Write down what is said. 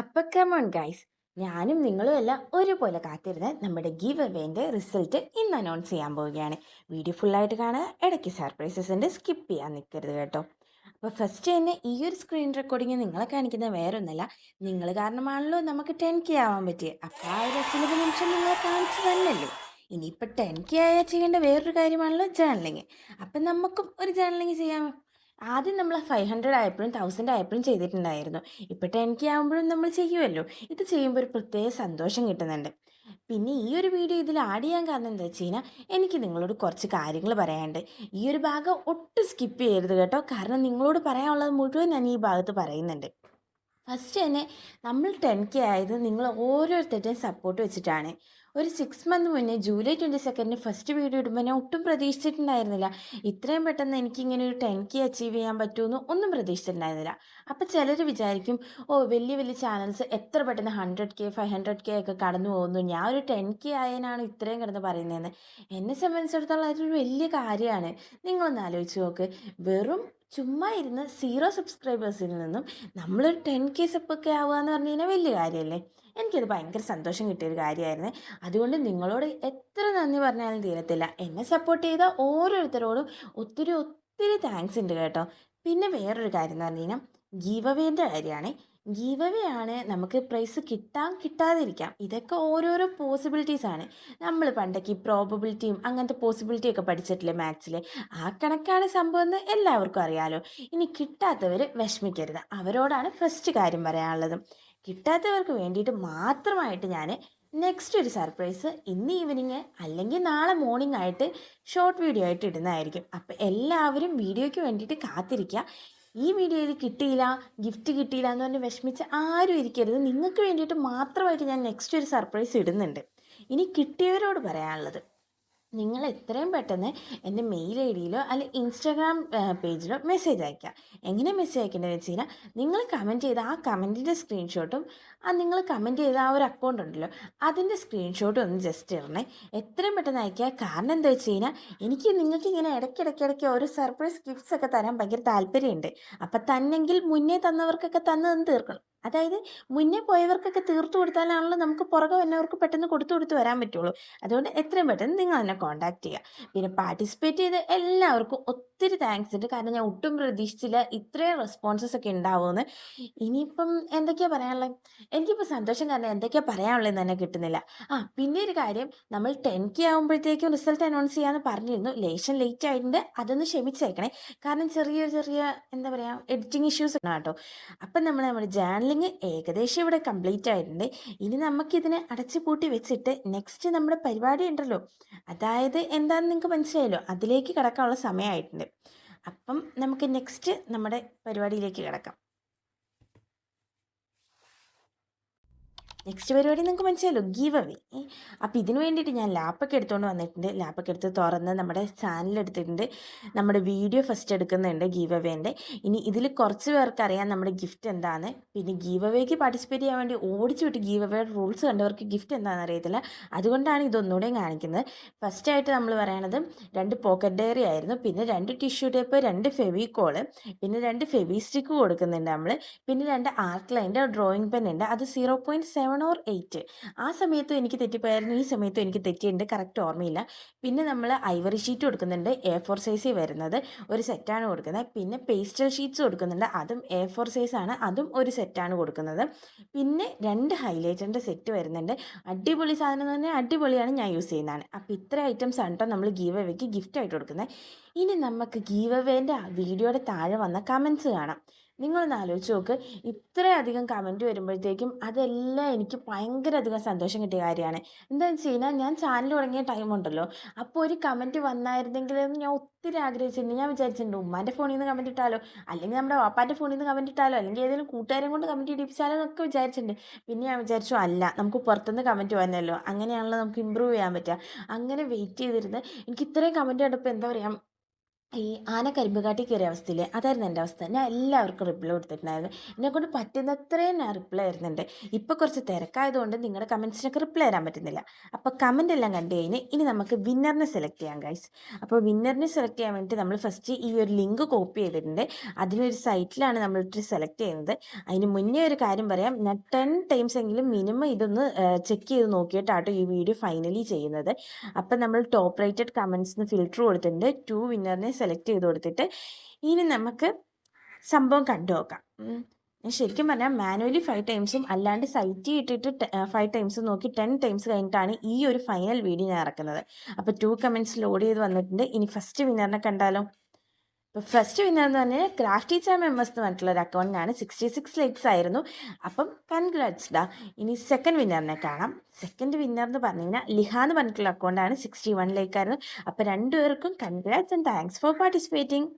അപ്പൊ come on guys ഞാനും നിങ്ങളും എല്ലാം ഒരുപോലെ കാത്തിരുന്ന് നമ്മുടെ ഗീവ് അവേന്റെ റിസൾട്ട് ഇന്ന് അനൗൺസ് ചെയ്യാൻ പോവുകയാണ്. വീഡിയോ ഫുള്ളായിട്ട് കാണുക. ഇടയ്ക്ക് സർപ്രൈസസ് ഉണ്ട്. സ്കിപ്പ് ചെയ്യാൻ നിൽക്കരുത് കേട്ടോ. അപ്പോൾ ഫസ്റ്റ് തന്നെ ഈ ഒരു സ്ക്രീൻ റെക്കോർഡിങ് നിങ്ങളെ കാണിക്കുന്ന വേറൊന്നല്ല. നിങ്ങൾ കാരണമാണല്ലോ നമുക്ക് ടെൻ കെ ആവാൻ പറ്റിയത് അപ്പോൾ ആ ഒരു രസലഭ നിമിഷം നിങ്ങളെ കാണിച്ചു തന്നല്ലോ. ഇനിയിപ്പോൾ ടെൻ കെ ആയാൽ ചെയ്യേണ്ട വേറൊരു കാര്യമാണല്ലോ ജേർണലിങ് അപ്പം നമുക്കും ഒരു ജേർണലിങ് ചെയ്യാം. ആദ്യം നമ്മൾ ഫൈവ് ഹൺഡ്രഡ് ആയപ്പോഴും തൗസൻഡ് ആയപ്പോഴും ചെയ്തിട്ടുണ്ടായിരുന്നു. ഇപ്പോൾ ടെൻ കെ ആകുമ്പോഴും നമ്മൾ ചെയ്യുമല്ലോ ഇത് ചെയ്യുമ്പോൾ ഒരു പ്രത്യേക സന്തോഷം കിട്ടുന്നുണ്ട്. പിന്നെ ഈ ഒരു വീഡിയോ ഇതിൽ ആഡ് ചെയ്യാൻ കാരണം എന്താ വെച്ച് കഴിഞ്ഞാൽ എനിക്ക് നിങ്ങളോട് കുറച്ച് കാര്യങ്ങൾ പറയാനുണ്ട്. ഈ ഒരു ഭാഗം ഒട്ടും സ്കിപ്പ് ചെയ്യരുത് കേട്ടോ. കാരണം നിങ്ങളോട് പറയാനുള്ളത് മുഴുവൻ ഞാൻ ഈ ഭാഗത്ത് പറയുന്നുണ്ട്. ഫസ്റ്റ് തന്നെ നമ്മൾ ടെൻ കെ ആയത് നിങ്ങൾ ഓരോരുത്തരുടെയും സപ്പോർട്ട് വെച്ചിട്ടാണ്. ഒരു സിക്സ് മന്ത് മുന്നേ ജൂലൈ ട്വന്റി സെക്കൻഡിന് ഫസ്റ്റ് വീഡിയോ ഇടുമ്പോൾ ഞാൻ ഒട്ടും പ്രതീക്ഷിച്ചിട്ടുണ്ടായിരുന്നില്ല. ഇത്രയും പെട്ടെന്ന് എനിക്ക് ഇങ്ങനെ ഒരു ടെൻ കെ അച്ചീവ് ചെയ്യാൻ പറ്റുമെന്ന് ഒന്നും പ്രതീക്ഷിച്ചിട്ടുണ്ടായിരുന്നില്ല. അപ്പോൾ ചിലർ വിചാരിക്കും ഓ വലിയ വലിയ ചാനൽസ് എത്ര പെട്ടെന്ന് hundred K five hundred K ഒക്കെ കടന്നു പോകുന്നു. ഞാൻ ഒരു ടെൻ കെ ആയതിനാണ് ഇത്രയും കിടന്ന് പറയുന്നതെന്ന്. എന്നെ സംബന്ധിച്ചിടത്തോളം അതൊരു വലിയ കാര്യമാണ്. നിങ്ങളൊന്ന് ആലോചിച്ച് നോക്ക്. വെറും ചുമ്മാ ഇരുന്ന് സീറോ സബ്സ്ക്രൈബേഴ്സിൽ നിന്നും നമ്മൾ ടെൻ കെ സപ്പൊക്കെ ആവുക എന്ന് പറഞ്ഞു കഴിഞ്ഞാൽ വലിയ കാര്യമല്ലേ എനിക്കത് ഭയങ്കര സന്തോഷം കിട്ടിയൊരു കാര്യമായിരുന്നു അതുകൊണ്ട് നിങ്ങളോട് എത്ര നന്ദി പറഞ്ഞാലും തീരത്തില്ല. എന്നെ സപ്പോർട്ട് ചെയ്ത ഓരോരുത്തരോടും ഒത്തിരി ഒത്തിരി താങ്ക്സ് ഉണ്ട് കേട്ടോ. പിന്നെ വേറൊരു കാര്യം എന്ന് പറഞ്ഞു കഴിഞ്ഞാൽ ഗീവ് അവേന്റെ കാര്യമാണ് ഗീവ് അവേ ആണ് നമുക്ക് പ്രൈസ് കിട്ടാം കിട്ടാതിരിക്കാം. ഇതൊക്കെ ഓരോരോ പോസിബിലിറ്റീസ് ആണ്. നമ്മൾ പണ്ടൊക്കെ ഈ പ്രോബബിലിറ്റിയും അങ്ങനത്തെ പോസിബിലിറ്റി ഒക്കെ പഠിച്ചിട്ടില്ലേ മാത്സിൽ ആ കണക്കാണ് സംഭവം എന്ന് എല്ലാവർക്കും അറിയാലോ. ഇനി കിട്ടാത്തവർ വിഷമിക്കരുത്. അവരോടാണ് ഫസ്റ്റ് കാര്യം പറയാനുള്ളത്. കിട്ടാത്തവർക്ക് വേണ്ടിയിട്ട് മാത്രമായിട്ട് ഞാൻ നെക്സ്റ്റ് ഒരു സർപ്രൈസ് ഇന്ന് ഈവനിങ് അല്ലെങ്കിൽ നാളെ മോർണിംഗ് ആയിട്ട് ഷോർട്ട് വീഡിയോ ആയിട്ട് ഇടുന്നതായിരിക്കും. അപ്പോൾ എല്ലാവരും വീഡിയോയ്ക്ക് വേണ്ടിയിട്ട് കാത്തിരിക്കുക. ഈ വീഡിയോയിൽ കിട്ടിയില്ല ഗിഫ്റ്റ് കിട്ടിയില്ല എന്ന് പറഞ്ഞ് വിഷമിച്ച് ആരും ഇരിക്കരുത്. നിങ്ങൾക്ക് വേണ്ടിയിട്ട് മാത്രമായിട്ട് ഞാൻ നെക്സ്റ്റ് ഒരു സർപ്രൈസ് ഇടുന്നുണ്ട്. ഇനി കിട്ടിയവരോട് പറയാനുള്ളത്. നിങ്ങൾ എത്രയും പെട്ടെന്ന് എന്റെ മെയിൽ ഐ ഡിയിലോ അല്ലെങ്കിൽ ഇൻസ്റ്റാഗ്രാം പേജിലോ മെസ്സേജ് അയക്കുക എങ്ങനെ മെസ്സേജ് അയക്കേണ്ടതെന്ന് വെച്ച് കഴിഞ്ഞാൽ നിങ്ങൾ കമന്റ് ചെയ്ത ആ കമന്റിന്റെ സ്ക്രീൻഷോട്ടും ആ നിങ്ങൾ കമന്റ് ചെയ്ത ആ ഒരു അക്കൗണ്ട് ഉണ്ടല്ലോ അതിന്റെ സ്ക്രീൻഷോട്ടും ഒന്ന് ജസ്റ്റ് ഇടണേ. എത്രയും പെട്ടെന്ന് അയക്കുക കാരണം എന്താ വെച്ച് കഴിഞ്ഞാൽ എനിക്ക് നിങ്ങൾക്ക് ഇങ്ങനെ ഇടയ്ക്കിടയ്ക്കിടയ്ക്ക് ഓരോ സർപ്രൈസ് ഗിഫ്റ്റ്സ് ഒക്കെ തരാൻ ഭയങ്കര താല്പര്യമുണ്ട്. അപ്പം തന്നെങ്കിൽ മുന്നേ തന്നവർക്കൊക്കെ തന്നതെന്ന് തീർക്കണം. അതായത് മുന്നേ പോയവർക്കൊക്കെ തീർത്തു കൊടുത്താലാണല്ലോ നമുക്ക് പുറകെ വന്നവർക്ക് പെട്ടെന്ന് കൊടുത്തു കൊടുത്ത് വരാൻ പറ്റുള്ളൂ. അതുകൊണ്ട് എത്രയും പെട്ടെന്ന് നിങ്ങൾ എന്നെ കോൺടാക്ട് ചെയ്യുക. പിന്നെ പാർട്ടിസിപ്പേറ്റ് ചെയ്ത എല്ലാവർക്കും ഒത്തിരി താങ്ക്സ് ഉണ്ട്. കാരണം ഞാൻ ഒട്ടും പ്രതീക്ഷിച്ചില്ല ഇത്രയും റെസ്പോൺസസ് ഒക്കെ ഉണ്ടാവുമെന്ന്. ഇനിയിപ്പം എന്തൊക്കെയാ പറയാനുള്ളത്? എനിക്കിപ്പോൾ സന്തോഷം കാരണം എന്തൊക്കെയാണ് പറയാനുള്ളതെന്ന് തന്നെ കിട്ടുന്നില്ല. ആ പിന്നെ ഒരു കാര്യം. നമ്മൾ ടെൻ കെ ആകുമ്പോഴത്തേക്കും റിസൾട്ട് അനൗൺസ് ചെയ്യാമെന്ന് പറഞ്ഞിരുന്നു. ലേശം ലേറ്റ് ആയിട്ടുണ്ട്. അതൊന്ന് ക്ഷമിച്ചേക്കണേ. കാരണം ചെറിയ ചെറിയ എന്താ പറയുക എഡിറ്റിംഗ് ഇഷ്യൂസ് ആണ് അപ്പം നമ്മൾ നമ്മുടെ ജേർണലിങ് ഏകദേശം ഇവിടെ കംപ്ലീറ്റ് ആയിട്ടുണ്ട്. ഇനി നമുക്കിതിനെ അടച്ചു പൂട്ടി വെച്ചിട്ട് നെക്സ്റ്റ് നമ്മുടെ പരിപാടി ഉണ്ടല്ലോ. അതായത് എന്താണെന്ന് നിങ്ങൾക്ക് മനസ്സിലായല്ലോ? അതിലേക്ക് കിടക്കാനുള്ള സമയമായിട്ടുണ്ട്. അപ്പം നമുക്ക് നെക്സ്റ്റ് നമ്മുടെ പരിപാടിയിലേക്ക് കിടക്കാം. നെക്സ്റ്റ് പരിപാടി നിങ്ങൾക്ക് മനസ്സിലല്ലോ ഗീവ് അവേ അപ്പോൾ ഇതിന് വേണ്ടിയിട്ട് ഞാൻ ലാപ്പൊക്കെ എടുത്തുകൊണ്ട് വന്നിട്ടുണ്ട്. ലാപ്പൊക്കെ എടുത്ത് തുറന്ന് നമ്മുടെ ചാനൽ എടുത്തിട്ടുണ്ട്. നമ്മുടെ വീഡിയോ ഫസ്റ്റ് എടുക്കുന്നുണ്ട് ഗീവ് അവേന്റെ ഇനി ഇതിൽ കുറച്ച് പേർക്ക് അറിയാം നമ്മുടെ ഗിഫ്റ്റ് എന്താണ്? പിന്നെ ഗീവ് അവേക്ക് പാർട്ടിസിപ്പേറ്റ് ചെയ്യാൻ വേണ്ടി ഓടിച്ചു വിട്ട് ഗീവ് അവയുടെ റൂൾസ് കണ്ടവർക്ക് ഗിഫ്റ്റ് എന്താണെന്ന് അറിയത്തില്ല. അതുകൊണ്ടാണ് ഇതൊന്നുകൂടെയും കാണിക്കുന്നത്. ഫസ്റ്റായിട്ട് നമ്മൾ പറയണത് രണ്ട് പോക്കറ്റ് ഡയറി ആയിരുന്നു. പിന്നെ രണ്ട് ടിഷ്യൂ ടേപ്പ് രണ്ട് ഫെവിക്കോൾ പിന്നെ രണ്ട് ഫെവി സ്റ്റിക്ക് കൊടുക്കുന്നുണ്ട് നമ്മൾ പിന്നെ രണ്ട് ആർട്ട് ലൈന്റെ ഡ്രോയിങ് പെൻ ഉണ്ട്. അത് zero point seven or eight ആ സമയത്തും എനിക്ക് തെറ്റിപ്പോയായിരുന്നു. ഈ സമയത്തും എനിക്ക് തെറ്റിയുണ്ട് കറക്റ്റ് ഓർമ്മയില്ല. പിന്നെ നമ്മൾ ഐവറി ഷീറ്റ് കൊടുക്കുന്നുണ്ട്. എ ഫോർ സൈസിൽ വരുന്നത് ഒരു സെറ്റാണ് കൊടുക്കുന്നത്. പിന്നെ പേസ്റ്റൽ ഷീറ്റ്സ് കൊടുക്കുന്നുണ്ട്. അതും എ ഫോർ ആണ്. അതും ഒരു സെറ്റാണ് കൊടുക്കുന്നത്. പിന്നെ രണ്ട് ഹൈലൈറ്ററിന്റെ സെറ്റ് വരുന്നുണ്ട്. അടിപൊളി സാധനം എന്ന് പറഞ്ഞാൽ അടിപൊളിയാണ് ഞാൻ യൂസ് ചെയ്യുന്നതാണ്. അപ്പോൾ ഇത്ര ഐറ്റംസ് ആണ് കേട്ടോ നമ്മൾ ഗീവ് അവയ്ക്ക് ഗിഫ്റ്റ് ആയിട്ട് കൊടുക്കുന്നത്. ഇനി നമുക്ക് ഗീവ് അവേന്റെ വീഡിയോയുടെ താഴെ വന്ന കമൻസ് കാണാം. നിങ്ങളൊന്ന് ആലോചിച്ച് നോക്ക്. ഇത്രയധികം കമന്റ് വരുമ്പോഴത്തേക്കും അതെല്ലാം എനിക്ക് ഭയങ്കര അധികം സന്തോഷം കിട്ടിയ കാര്യമാണ്. എന്താണെന്ന് വെച്ച് കഴിഞ്ഞാൽ ഞാൻ ചാനൽ തുടങ്ങിയ ടൈം ഉണ്ടല്ലോ. അപ്പോൾ ഒരു കമന്റ് വന്നായിരുന്നെങ്കിൽ ഞാൻ ഒത്തിരി ആഗ്രഹിച്ചിട്ടുണ്ട് ഞാൻ വിചാരിച്ചിട്ടുണ്ട് ഉമ്മാന്റെ ഫോണിൽ നിന്ന് കമന്റ് ഇട്ടാലോ? അല്ലെങ്കിൽ നമ്മുടെ വാപ്പാന്റെ ഫോണിൽ നിന്ന് കമന്റ് ഇട്ടാലോ? അല്ലെങ്കിൽ ഏതെങ്കിലും കൂട്ടുകാരും കൊണ്ട് കമന്റ് ഇടിപ്പിച്ചാലോ എന്നൊക്കെ വിചാരിച്ചിട്ടുണ്ട്. പിന്നെ ഞാൻ വിചാരിച്ചു അല്ല നമുക്ക് പുറത്തുനിന്ന് കമന്റ് വന്നല്ലോ. അങ്ങനെയാണല്ലോ നമുക്ക് ഇമ്പ്രൂവ് ചെയ്യാൻ പറ്റുക. അങ്ങനെ വെയിറ്റ് ചെയ്തിരുന്ന് എനിക്ക് ഇത്രയും കമന്റ് കണ്ടപ്പോൾ എന്താ പറയുക ഈ ആന കരിമ്പുകാട്ടി കയറിയ അവസ്ഥയിലെ അതായിരുന്നു എന്റെ അവസ്ഥ. ഞാൻ എല്ലാവർക്കും റിപ്ലൈ കൊടുത്തിട്ടുണ്ടായിരുന്നു. എന്നെ കൊണ്ട് പറ്റുന്നത്രയും ഞാൻ റിപ്ലൈ ആയിരുന്നുണ്ട്. ഇപ്പോൾ കുറച്ച് തിരക്കായതുകൊണ്ട് നിങ്ങളുടെ കമൻസിനൊക്കെ റിപ്ലൈ തരാൻ പറ്റുന്നില്ല. അപ്പോൾ കമന്റ് എല്ലാം കണ്ടു കഴിഞ്ഞ് ഇനി നമുക്ക് വിന്നറിനെ സെലക്ട് ചെയ്യാം ഗൈസ് അപ്പോൾ വിന്നറിനെ സെലക്ട് ചെയ്യാൻ വേണ്ടി നമ്മൾ ഫസ്റ്റ് ഈ ഒരു ലിങ്ക് കോപ്പി ചെയ്തിട്ടുണ്ട്. അതിനൊരു സൈറ്റിലാണ് നമ്മൾ സെലക്ട് ചെയ്യുന്നത്. അതിന് മുന്നേ ഒരു കാര്യം പറയാം. ഞാൻ ടെൻ ടൈംസ് എങ്കിലും മിനിമം ഇതൊന്ന് ചെക്ക് ചെയ്ത് നോക്കിയിട്ടാട്ടോ ഈ വീഡിയോ ഫൈനലി ചെയ്യുന്നത്. അപ്പം നമ്മൾ ടോപ്പ് റേറ്റഡ് കമൻസിന് ഫിൽറ്റർ കൊടുത്തിട്ടുണ്ട്. ടു വിന്നറിനെ സെലക്ട് ചെയ്ത് കൊടുത്തിട്ട് ഇനി നമുക്ക് സംഭവം കണ്ടു നോക്കാം. ശരിക്കും പറഞ്ഞാൽ മാനുവലി ഫൈവ് ടൈംസും അല്ലാണ്ട് സൈറ്റ് ഇട്ടിട്ട് ഫൈവ് ടൈംസ് നോക്കി ടെൻ ടൈംസ് കഴിഞ്ഞിട്ടാണ് ഈ ഒരു ഫൈനൽ വീഡിയോ ഞാൻ ഇറക്കുന്നത്. അപ്പോൾ ടു കമൻസ് ലോഡ് ചെയ്ത് വന്നിട്ടുണ്ട്. ഇനി ഫസ്റ്റ് വിന്നറിനെ കണ്ടാലോ? ഫസ്റ്റ് വിന്നർ എന്ന് പറഞ്ഞാൽ ക്രാഫ്റ്റി എം എസ് എന്ന് പറഞ്ഞിട്ടുള്ള ഒരു അക്കൗണ്ടിനാണ് സിക്സ്റ്റി സിക്സ് ലൈക്സ് ആയിരുന്നു. അപ്പം കൺഗ്രാറ്റ്സ് ഡാ ഇനി സെക്കൻഡ് വിന്നറിനെ കാണാം. സെക്കൻഡ് വിന്നർ എന്ന് പറഞ്ഞു കഴിഞ്ഞാൽ ലിഹ എന്ന് പറഞ്ഞിട്ടുള്ള അക്കൗണ്ടാണ് സിക്സ്റ്റി വൺ ലൈക്ക് ആയിരുന്നു. അപ്പോൾ രണ്ടുപേർക്കും congrats and thanks for participating